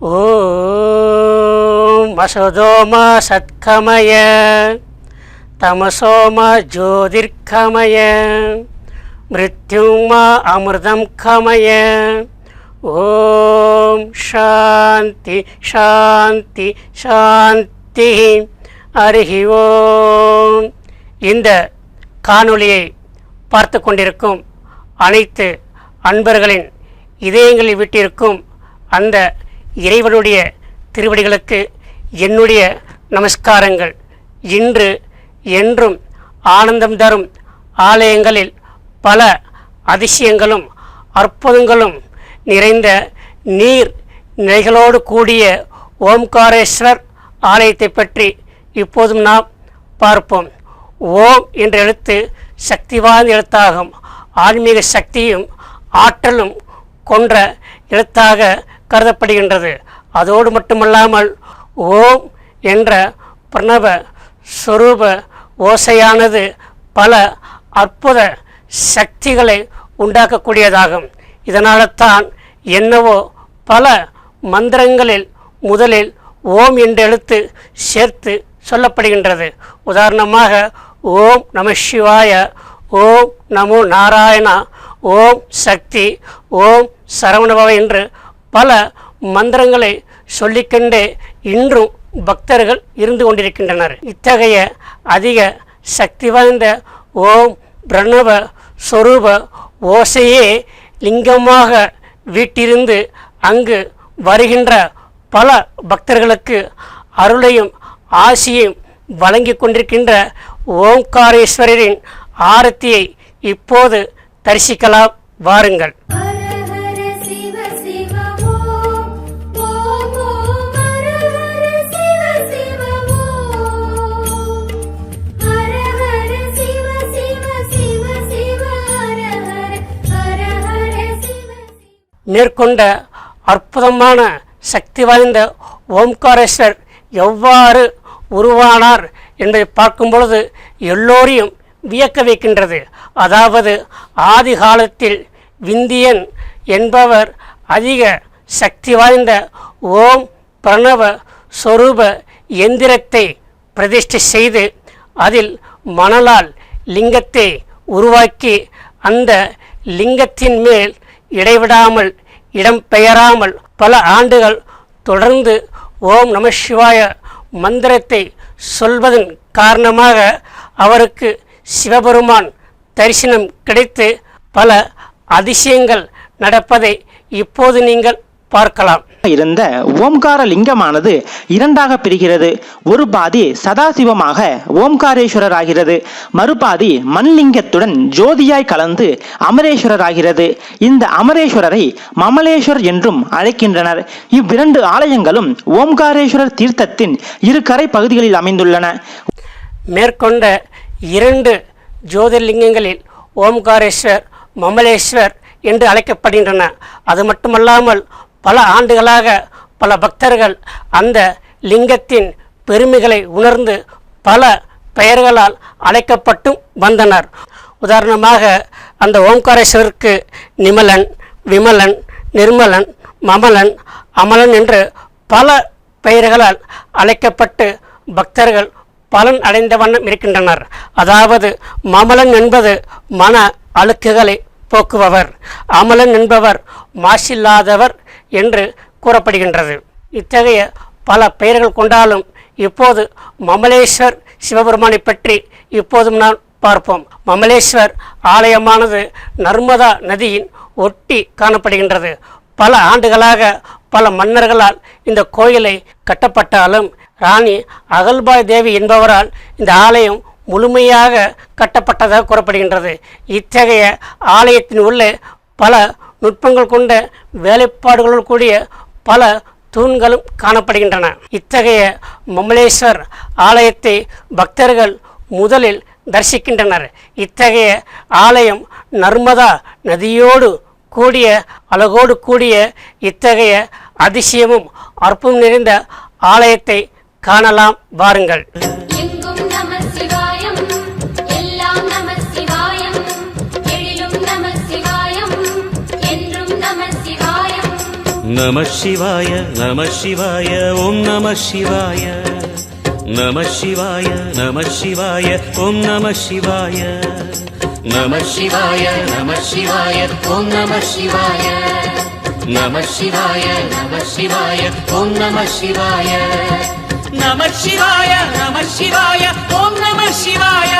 ஓம் வசதோம சத்கமய தமசோம ஜோதிர்கமய மிருத்யுமா அமிர்தம் கமய ஓம் சாந்தி சாந்தி சாந்தி அருகி ஓம் இந்த காணொளியை பார்த்து கொண்டிருக்கும் அனைத்து அன்பர்களின் இதயங்களில் விட்டிருக்கும் அந்த இறைவனுடைய திருவடிகளுக்கு என்னுடைய நமஸ்காரங்கள். இன்று என்றும் ஆனந்தம் தரும் ஆலயங்களில் பல அதிசயங்களும் அற்புதங்களும் நிறைந்த நீர் நிலைகளோடு கூடிய ஓம்காரேஸ்வர் ஆலயத்தை பற்றி இப்போதும் நாம் பார்ப்போம். ஓம் என்ற எழுத்து சக்தி வாய்ந்த எழுத்தாகும். ஆன்மீக சக்தியும் ஆற்றலும் கொன்ற எழுத்தாக கருதப்படுகின்றது. அதோடு மட்டுமல்லாமல் ஓம் என்ற பிரணவ சொரூப ஓசையானது பல அற்புத சக்திகளை உண்டாக்கக்கூடியதாகும். இதனால தான் என்னவோ பல மந்திரங்களில் முதலில் ஓம் என்ற எழுத்து சேர்த்து சொல்லப்படுகின்றது. உதாரணமாக ஓம் நம சிவாய ஓம் நமோ நாராயணா ஓம் சக்தி ஓம் சரவணபவ என்று பல மந்திரங்களை சொல்லிக்கொண்டே இன்றும் பக்தர்கள் இருந்து கொண்டிருக்கின்றனர். இத்தகைய அதிக சக்தி வாய்ந்த ஓம் பிரணவ சொரூப ஓசையே லிங்கமாக வீட்டிருந்து அங்கு வருகின்ற பல பக்தர்களுக்கு அருளையும் ஆசியையும் வழங்கி கொண்டிருக்கின்ற ஓம்காரேஸ்வரரின் ஆரத்தியை இப்போது தரிசிக்கலாம். வாருங்கள். மேற்கொண்ட அற்புதமான சக்தி வாய்ந்த ஓம்காரேஸ்வர் எவ்வாறு உருவானார் என்பதை பார்க்கும் பொழுது எல்லோரையும் வியக்க வைக்கின்றது. அதாவது ஆதி காலத்தில் விந்தியன் என்பவர் அதிக சக்தி வாய்ந்த ஓம் பிரணவ சொரூப எந்திரத்தை பிரதிஷ்டை செய்து அதில் மணலால் லிங்கத்தை உருவாக்கி அந்த லிங்கத்தின் மேல் இடைவிடாமல் இடம்பெயராமல் பல ஆண்டுகள் தொடர்ந்து ஓம் நம சிவாய மந்திரத்தை சொல்வதன் காரணமாக அவருக்கு சிவபெருமான் தரிசனம் கிடைத்து பல அதிசயங்கள் நடப்பதை இப்போது நீங்கள் பார்க்கலாம். இருந்த ஓம்கார லிங்கமானது இரண்டாக பிரிகிறது. ஒரு பாதி சதாசிவமாக ஓம்காரேஸ்வரர் ஆகிறது மறுபாதி மண்லிங்கத்துடன் ஜோதியாய் கலந்து அமரேஸ்வரர் ஆகிறது இந்த அமரேஸ்வரரை மமலேஸ்வர் என்றும் அழைக்கின்றனர். இவ்விரண்டு ஆலயங்களும் ஓம்காரேஸ்வரர் தீர்த்தத்தின் இரு கரை பகுதிகளில் அமைந்துள்ளன. மேற்கொண்ட இரண்டு ஜோதிர்லிங்கங்களில் ஓம்காரேஸ்வர் மமலேஸ்வர் என்று அழைக்கப்படுகின்றன. அது மட்டுமல்லாமல் பல ஆண்டுகளாக பல பக்தர்கள் அந்த லிங்கத்தின் பெருமைகளை உணர்ந்து பல பெயர்களால் அழைக்கப்பட்டும் வந்தனர். உதாரணமாக அந்த ஓம்காரேஸ்வருக்கு நிமலன் விமலன் நிர்மலன் மமலன் அமலன் என்று பல பெயர்களால் அழைக்கப்பட்டு பக்தர்கள் பலன் அடைந்த வண்ணம் இருக்கின்றனர். அதாவது மமலன் என்பது மன அழுக்குகளை போக்குபவர். அமலன் என்பவர் மாசில்லாதவர் என்று கூறப்படுகின்றது. இத்தகைய பல பெயர்கள் கொண்டாலும் இப்போது மமலேஸ்வர் சிவபெருமானை பற்றி இப்போதும் நான் பார்ப்போம். மமலேஸ்வர் ஆலயமானது நர்மதா நதியின் ஒட்டி காணப்படுகின்றது. பல ஆண்டுகளாக பல மன்னர்களால் இந்த கோயிலை கட்டப்பட்டாலும் ராணி அகல்பாய் தேவி என்பவரால் இந்த ஆலயம் முழுமையாக கட்டப்பட்டதாக கூறப்படுகின்றது. இத்தகைய ஆலயத்தின் உள்ளே பல நுட்பங்கள் கொண்ட வேலைப்பாடுகளுடன் கூடிய பல தூண்களும் காணப்படுகின்றன. இத்தகைய மமலேஸ்வர் ஆலயத்தை பக்தர்கள் முதலில் தரிசிக்கின்றனர். இத்தகைய ஆலயம் நர்மதா நதியோடு கூடிய அழகோடு கூடிய இத்தகைய அதிசயமும் அற்புதம் நிறைந்த ஆலயத்தை காணலாம். வாருங்கள். நம சிவாய நம சிவாய ஓம் நம சிவாய நம சிவாய நம சிவாய ஓம் நம சிவாய நம சிவாய நம சிவாய ஓம் நம சிவாய நம சிவாய நம சிவாய ஓம் நம சிவாய நம சிவாய நம சிவாய ஓம் நம சிவாய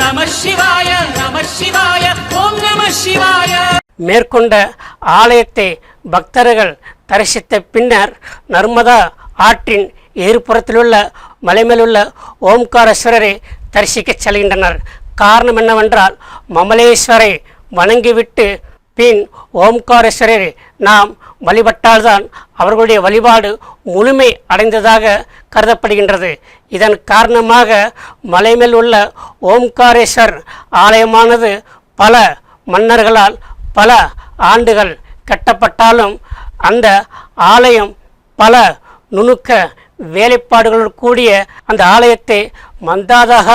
நம சிவாய நம சிவாய ஓம் நம சிவாய மேற்கொண்ட ஆலயத்தை பக்தர்கள் தரிசித்த பின்னர் நர்மதா ஆற்றின் எதிர்ப்புறத்திலுள்ள மலைமேலுள்ள ஓம்காரேஸ்வரரை தரிசிக்கச் செல்கின்றனர். காரணம் என்னவென்றால் மமலேஸ்வரை வணங்கிவிட்டு பின் ஓம்காரேஸ்வரரை நாம் வழிபட்டால்தான் அவர்களுடைய வழிபாடு முழுமை அடைந்ததாக கருதப்படுகின்றது. இதன் காரணமாக மலைமேல் உள்ள ஓம்காரேஸ்வர் ஆலயமானது பல மன்னர்களால் பல ஆண்டுகள் கட்டப்பட்டாலும் அந்த ஆலயம் பல நுணுக்க வேலைப்பாடுகளுடன் கூடிய அந்த ஆலயத்தை மந்தாதக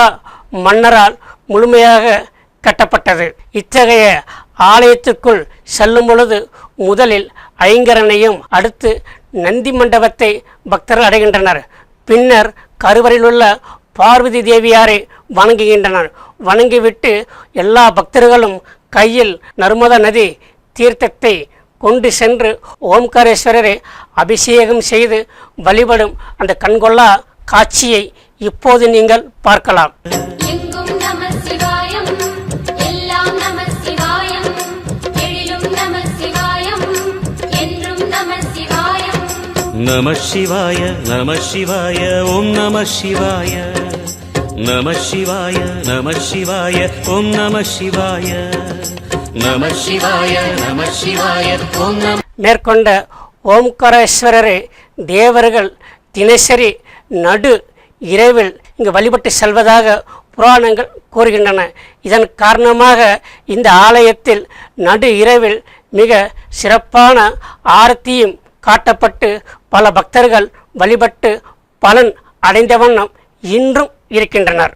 மன்னரால் முழுமையாக கட்டப்பட்டது. இத்தகைய ஆலயத்திற்குள் செல்லும் பொழுது முதலில் ஐங்கரனையும் அடுத்து நந்தி மண்டபத்தை பக்தர்கள் அடைகின்றனர். பின்னர் கருவறையில் உள்ள பார்வதி தேவியாரை வணங்குகின்றனர். வணங்கிவிட்டு எல்லா பக்தர்களும் கையில் நர்மதா நதி தீர்த்தத்தை கொண்டு சென்று ஓம்காரேஸ்வரரை அபிஷேகம் செய்து வழிபடும் அந்த கண்கொள்ளா காட்சியை இப்போது நீங்கள் பார்க்கலாம். நம சிவாய நம சிவாய ஓம் நம சிவாய. நம சிவாய நம சிவாய ஓம் நம சிவாய. நம சிவாய நம சிவாய ஓம் மேற்கொண்ட ஓம்காரேஸ்வரரை தேவர்கள் தினசரி நடு இரவில் இங்கு வழிபட்டு செல்வதாக புராணங்கள் கூறுகின்றன. இதன் காரணமாக இந்த ஆலயத்தில் நடு இரவில் மிக சிறப்பான ஆரத்தியும் காட்டப்பட்டு பல பக்தர்கள் வழிபட்டு பலன் அடைந்த வண்ணம் இன்றும் இருக்கின்றனர்.